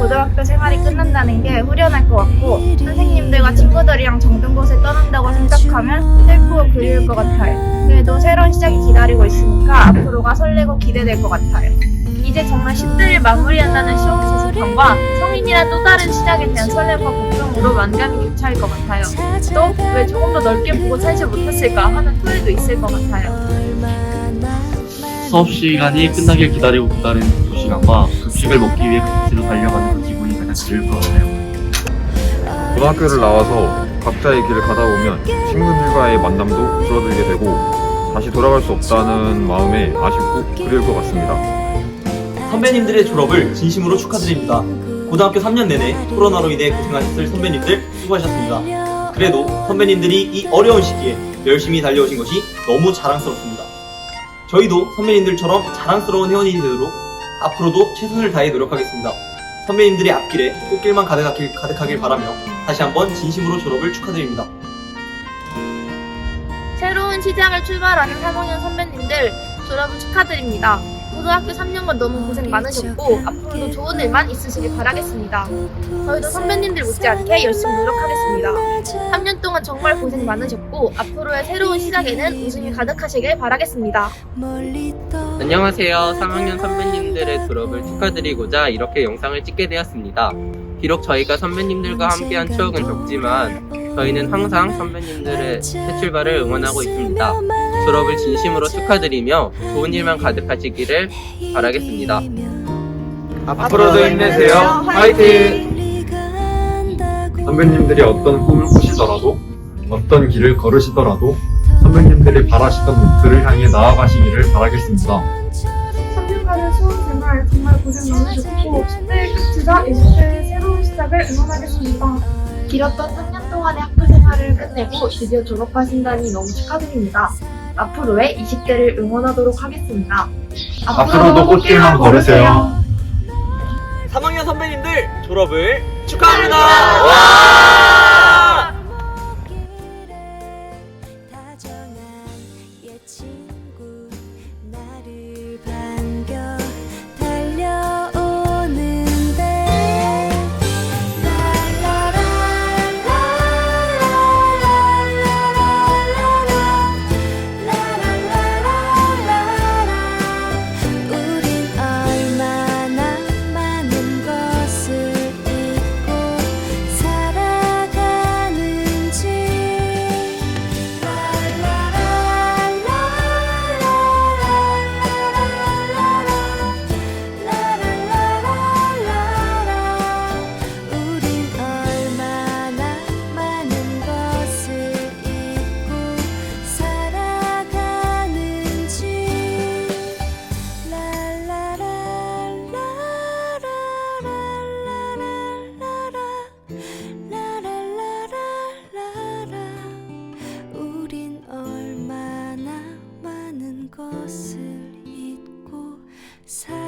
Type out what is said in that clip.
고등학교 생활이 끝난다는 게 후련할 것 같고 선생님들과 친구들이랑 정든 곳에 떠난다고 생각하면 슬프고 그리울 것 같아요. 그래도 새로운 시작이 기다리고 있으니까 앞으로가 설레고 기대될 것 같아요. 이제 정말 10대를 마무리한다는 시험 제습함과 성인이란 또 다른 시작에 대한 설렘과 걱정으로 만감이 교차할 것 같아요. 또 왜 조금 더 넓게 보고 살지 못했을까 하는 후회도 있을 것 같아요. 수업 시간이 끝나길 기다리고 기다리는 두 시간과 급식을 먹기 위해 급식으로 달려가는 그 기분이 가장 것 같아요. 고등학교를 나와서 각자의 길을 가다 보면 친구들과의 만남도 줄어들게 되고 다시 돌아갈 수 없다는 마음에 아쉽고 그리울 것 같습니다. 선배님들의 졸업을 진심으로 축하드립니다. 고등학교 3년 내내 코로나로 인해 고생하셨을 선배님들 수고하셨습니다. 그래도 선배님들이 이 어려운 시기에 열심히 달려오신 것이 너무 자랑스럽습니다. 저희도 선배님들처럼 자랑스러운 회원이 되도록 앞으로도 최선을 다해 노력하겠습니다. 선배님들의 앞길에 꽃길만 가득하길, 가득하길 바라며 다시 한번 진심으로 졸업을 축하드립니다. 새로운 시장을 출발하는 3학년 선배님들 졸업을 축하드립니다. 고등학교 3년간 너무 고생 많으셨고 앞으로도 좋은 일만 있으시길 바라겠습니다. 저희도 선배님들 못지않게 열심히 노력하겠습니다. 3년 동안 정말 고생 많으셨고 앞으로의 새로운 시작에는 웃음이 가득하시길 바라겠습니다. 안녕하세요. 3학년 선배님들의 졸업을 축하드리고자 이렇게 영상을 찍게 되었습니다. 비록 저희가 선배님들과 함께한 추억은 적지만 저희는 항상 선배님들의 새 출발을 응원하고 있습니다. 졸업을 진심으로 축하드리며 좋은 일만 가득하시기를 바라겠습니다. 앞으로도 힘내세요. 화이팅! 선배님들이 어떤 꿈을 꾸시더라도 어떤 길을 걸으시더라도 선배님들이 바라시던 목표를 향해 나아가시기를 바라겠습니다. 3년간의 수험 생활 정말 고생 많으셨고 10대의 끝이자 20대의 새로운 시작을 응원하겠습니다. 길었던 3년 동안의 학교 생활을 끝내고 드디어 졸업하신다니 너무 축하드립니다. 앞으로의 20대를 응원하도록 하겠습니다. 앞으로도 꽃길만 걸으세요. 3학년 선배님들 졸업을 축하합니다. 와! So